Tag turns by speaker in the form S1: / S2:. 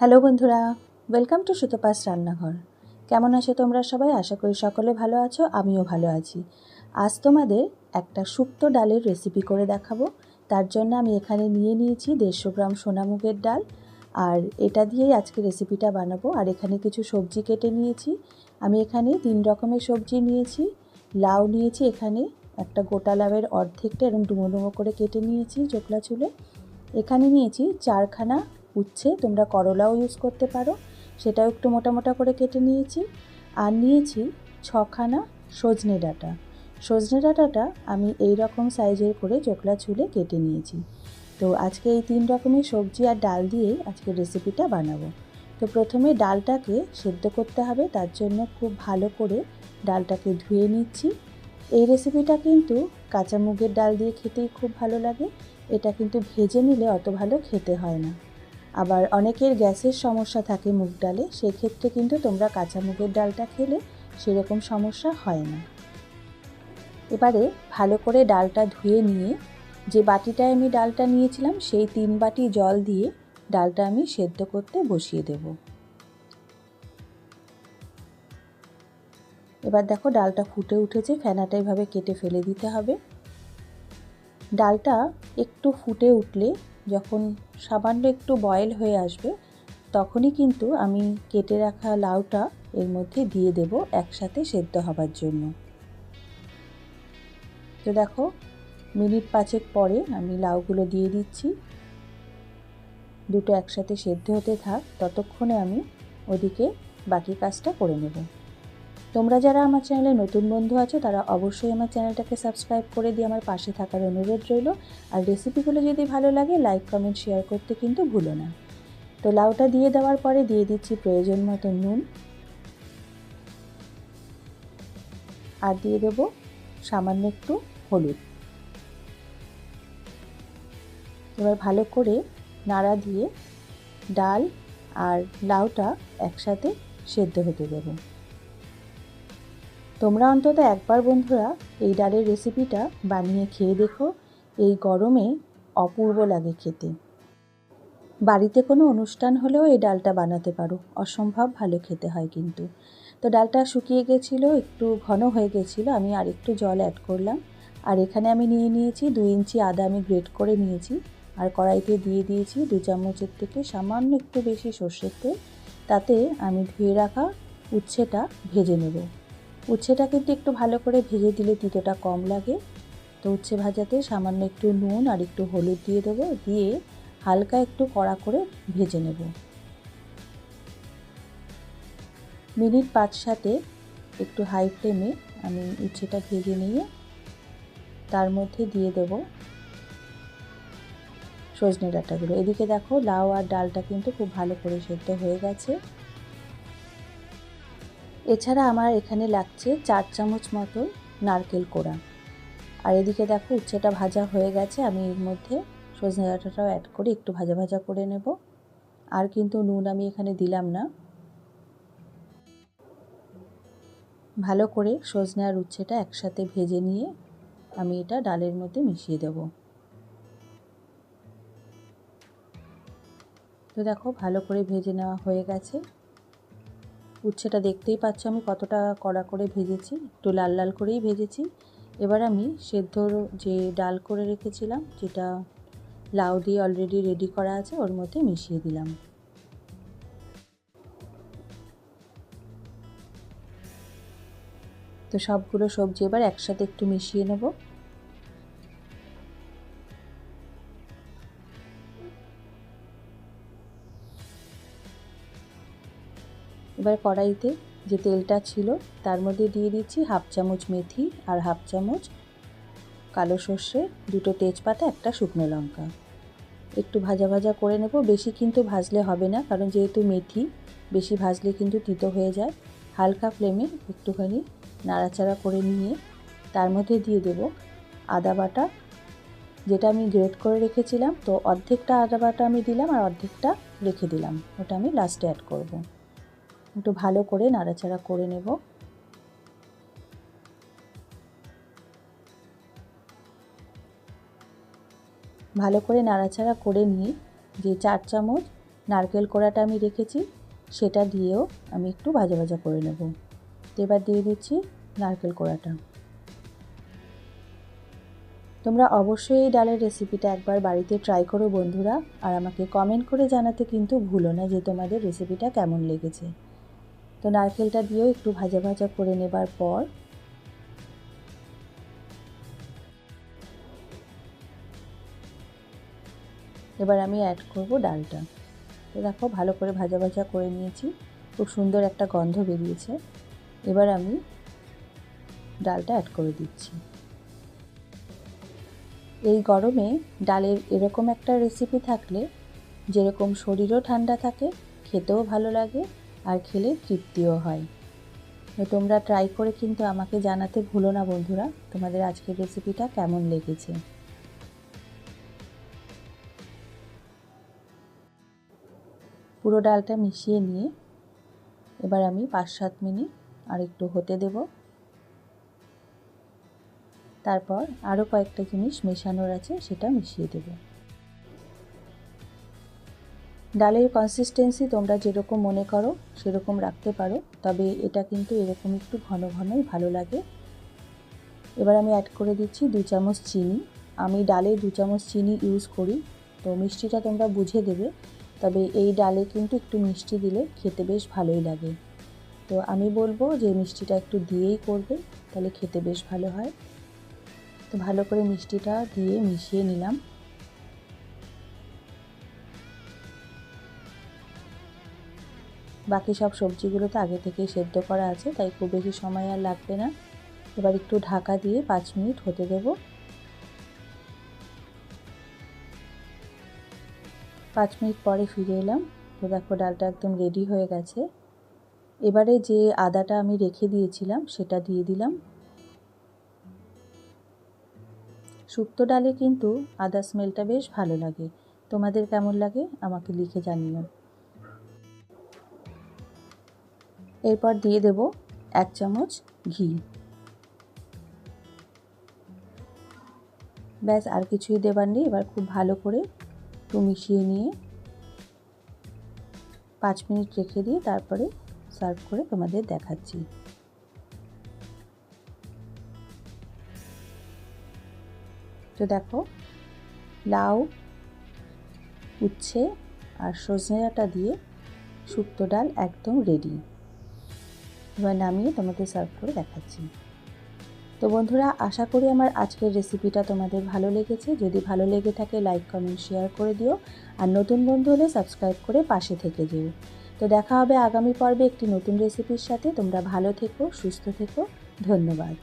S1: Hello বন্ধুরা welcome to সুতোপাস রান্নাঘর। কেমন আছো তোমরা সবাই? আশা করি সকলে ভালো আছো, আমিও ভালো আছি। আজ তোমাদের একটা শুক্তো ডালের রেসিপি করে দেখাবো। তার জন্য আমি এখানে নিয়ে নিয়েছি দেড়শো গ্রাম সোনামুগের ডাল। আর এটা দিয়েই আজকে রেসিপিটা বানাবো। আর এখানে কিছু সবজি কেটে নিয়েছি। আমি এখানে তিন রকমের সবজি নিয়েছি। লাউ নিয়েছি এখানে, একটা গোটা লাউয়ের অর্ধেকটা এরকম ডুমো ডুমো করে কেটে নিয়েছি চোকলা চুলে। এখানে নিয়েছি চারখানা উচ্ছে তোমরা করলাও ইউজ করতে পারো। সেটাও একটু মোটা মোটা করে কেটে নিয়েছি। আর নিয়েছি ছখানা সজনে ডাঁটা। সজনে ডাঁটাটা আমি এই রকম সাইজের করে চোকলা চুলে কেটে নিয়েছি। তো আজকে এই তিন রকমের সবজি আর ডাল দিয়েই আজকে রেসিপিটা বানাবো। তো প্রথমে ডালটাকে সেদ্ধ করতে হবে, তার জন্য খুব ভালো করে ডালটাকে ধুয়ে নিচ্ছি। এই রেসিপিটা কিন্তু কাঁচা মুগের ডাল দিয়ে খেতেই খুব ভালো লাগে। এটা কিন্তু ভেজে নিলে অত ভালো খেতে হয় না। আবার অনেকের গ্যাসের সমস্যা থাকে মুগ ডালে, সেক্ষেত্রে কিন্তু তোমরা কাঁচা মুগের ডালটা খেলে সেরকম সমস্যা হয় না। এবারে ভালো করে ডালটা ধুয়ে নিয়ে যে বাটিটায় আমি ডালটা নিয়েছিলাম, সেই তিন বাটি জল দিয়ে ডালটা আমি সেদ্ধ করতে বসিয়ে দেব। এবার দেখো ডালটা ফুটে উঠেছে, ফেনাটা এভাবে কেটে ফেলে দিতে হবে। ডালটা একটু ফুটে উঠলে যখন সামান্য একটু বয়েল হয়ে আসবে, তখনই কিন্তু আমি কেটে রাখা লাউটা এর মধ্যে দিয়ে দেব একসাথে সেদ্ধ হবার জন্য। তো দেখো, মিনিট পাঁচেক পরে আমি লাউগুলো দিয়ে দিচ্ছি। দুটো একসাথে সেদ্ধ হতে থাক, ততক্ষণে আমি ওদিকে বাকি কাজটা করে নেব। তোমরা যারা আমার চ্যানেলে নতুন বন্ধু আছো, তারা অবশ্যই আমার চ্যানেলটাকে সাবস্ক্রাইব করে দিয়ে আমার পাশে থাকার অনুরোধ রইল। আর রেসিপিগুলো যদি ভালো লাগে, লাইক, কমেন্ট, শেয়ার করতে কিন্তু ভুলো না। তো লাউটা দিয়ে দেওয়ার পরে দিয়ে দিচ্ছি প্রয়োজন মতো নুন। আর দিয়ে দেবো সামান্য একটু হলুদ। এবার ভালো করে নাড়া দিয়ে ডাল আর লাউটা একসাথে সেদ্ধ হতে দেবো। তোমরা অন্তত একবার বন্ধুরা এই ডালের রেসিপিটা বানিয়ে খেয়ে দেখো। এই গরমে অপূর্ব লাগে খেতে। বাড়িতে কোনো অনুষ্ঠান হলেও এই ডালটা বানাতে পারো। অসম্ভব ভালো খেতে হয় কিন্তু। তো ডালটা শুকিয়ে গেছিল, একটু ঘন হয়ে গেছিল, আমি আর একটু জল অ্যাড করলাম। আর এখানে আমি নিয়ে নিয়েছি দু ইঞ্চি আদা আমি গ্রেট করে নিয়েছি। আর কড়াইতে দিয়ে দিয়েছি দু চামচের থেকে সামান্য একটু বেশি সর্ষের তেল। তাতে আমি ধুয়ে রাখা উচ্ছেটা ভেজে নেব। উচ্ছেটা কিন্তু একটু ভালো করে ভেজে দিলে তিতোটা কম লাগে। তো উচ্ছে ভাজাতে সামান্য একটু নুন আর একটু হলুদ দিয়ে দেবো, দিয়ে হালকা একটু কড়া করে ভেজে নেব। মিনিট পাঁচ সাথে একটু হাই ফ্লেমে আমি উচ্ছেটা ভেজে নিয়ে তার মধ্যে দিয়ে দেব সজনে ডাঁটাগুলো। এদিকে দেখো লাউ আর ডালটা কিন্তু খুব ভালো করে সেদ্ধ হয়ে গেছে। এছাড়া আমার এখানে লাগছে চার চামচ মতো নারকেল কোড়া। আর এদিকে দেখো উচ্ছেটা ভাজা হয়ে গেছে, আমি এর মধ্যে সজনে ডাঁটাটাও অ্যাড করে একটু ভাজা ভাজা করে নেব। আর কিন্তু নুন আমি এখানে দিলাম না। ভালো করে সজনে আর উচ্ছেটা একসাথে ভেজে নিয়ে আমি এটা ডালের মধ্যে মিশিয়ে দেব। তো দেখো ভালো করে ভেজে নেওয়া হয়ে গেছে। উচ্ছেটা দেখতেই পাচ্ছ আমি কতটা কড়া করে ভেজেছি, একটু লাল লাল করেই ভেজেছি। এবার আমি সেদ্ধর যে ডাল করে রেখেছিলাম, যেটা লাউ দিয়ে অলরেডি রেডি করা আছে, ওর মধ্যে মিশিয়ে দিলাম। তো সবগুলো সবজি এবার একসাথে একটু মিশিয়ে নেব। এবার কড়াইতে যে তেলটা ছিল, তার মধ্যে দিয়ে দিচ্ছি হাফ চামচ মেথি আর হাফ চামচ কালো সর্ষে, দুটো তেজপাতা, একটা শুকনো লঙ্কা। একটু ভাজা ভাজা করে নেব। বেশি কিন্তু ভাজলে হবে না, কারণ যেহেতু মেথি, বেশি ভাজলে কিন্তু তিতো হয়ে যায়। হালকা ফ্লেমে একটুখানি নাড়াচাড়া করে নিয়ে তার মধ্যে দিয়ে দেব আদা বাটা। যেটা আমি গ্রেট করে রেখেছিলাম, তো অর্ধেকটা আদা বাটা আমি দিলাম আর অর্ধেকটা রেখে দিলাম। ওটা আমি লাস্টে অ্যাড করব। একটু ভালো করে নাড়াচাড়া করে নেব। ভালো করে নাড়াচাড়া করে নিয়ে যে চার চামচ নারকেল কোড়াটা আমি রেখেছি, সেটা দিয়েও আমি একটু ভাজা ভাজা করে নেব। এবার দিয়ে দিচ্ছি নারকেল কোড়াটা। তোমরা অবশ্যই এই ডালের রেসিপিটা একবার বাড়িতে ট্রাই করো বন্ধুরা, আর আমাকে কমেন্ট করে জানাতে কিন্তু ভুলো না যে তোমাদের রেসিপিটা কেমন লেগেছে। তো নারকেলটা দিয়েও একটু ভাজা ভাজা করে নেবার পর এবার আমি অ্যাড করব ডালটা। তো দেখো, ভালো করে ভাজা ভাজা করে নিয়েছি। খুব সুন্দর একটা গন্ধ বেরিয়েছে। এবার আমি ডালটা অ্যাড করে দিচ্ছি। এই গরমে ডালের এরকম একটা রেসিপি থাকলে যেরকম শরীরও ঠান্ডা থাকে, খেতেও ভালো লাগে। আর খেলে তৃপ্তিও হয়। তো তোমরা ট্রাই করে কিন্তু আমাকে জানাতে ভুলো না বন্ধুরা, তোমাদের আজকের রেসিপিটা কেমন লেগেছে? পুরো ডালটা মিশিয়ে নিয়ে এবার আমি পাঁচ সাত মিনিট আর একটু হতে দেব। তারপর আরও কয়েকটা জিনিস মেশানোর আছে, সেটা মিশিয়ে দেব। ডালের কনসিস্টেন্সি তোমরা যেরকম মনে করো, সেরকম রাখতে পারো। তবে এটা কিন্তু এরকম একটু ঘন ঘনই ভালো লাগে। এবার আমি অ্যাড করে দিচ্ছি দু চামচ চিনি। আমি ডালে দু চামচ চিনি ইউজ করি, তো মিষ্টিটা তোমরা বুঝে দেবে। তবে এই ডালে কিন্তু একটু মিষ্টি দিলে খেতে বেশ ভালোই লাগে। তো আমি বলব যে মিষ্টিটা একটু দিয়েই করবে, তাহলে খেতে বেশ ভালো হয়। তো ভালো করে মিষ্টিটা দিয়ে মিশিয়ে নিলাম। বাকি সব সবজিগুলো তো আগে থেকেই সেদ্ধ করা আছে, তাই খুব বেশি সময় আর লাগবে না। এবার একটু ঢাকা দিয়ে পাঁচ মিনিট হতে দেবো। পাঁচ মিনিট পরে ফিরে এলাম। তো দেখো ডালটা একদম রেডি হয়ে গেছে। এবারে যে আদাটা আমি রেখে দিয়েছিলাম, সেটা দিয়ে দিলাম। শুক্তো ডালে কিন্তু আদা স্মেলটা বেশ ভালো লাগে। তোমাদের কেমন লাগে আমাকে লিখে জানিও। এরপর দিয়ে দেব এক চামচ ঘি। ব্যাস, আর কিছুই দেবার নেই। এবার খুব ভালো করে একটু মিশিয়ে নিয়ে পাঁচ মিনিট রেখে দিয়ে তারপরে সার্ভ করে তোমাদের দেখাচ্ছি। তো দেখো, লাউ, উচ্ছে আর সজনে ডাঁটা দিয়ে শুক্তো ডাল একদম রেডি এবার নামিয়ে তোমাকে সার্ভ করে দেখাচ্ছি। তো বন্ধুরা, আশা করি আমার আজকের রেসিপিটা তোমাদের ভালো লেগেছে। যদি ভালো লেগে থাকে লাইক কমেন্ট শেয়ার করে দিও। আর নতুন বন্ধু হলে সাবস্ক্রাইব করে পাশে থেকে যেও। তো দেখা হবে আগামী পর্বে একটি নতুন রেসিপির সাথে। তোমরা ভালো থেকো, সুস্থ থেকো। ধন্যবাদ।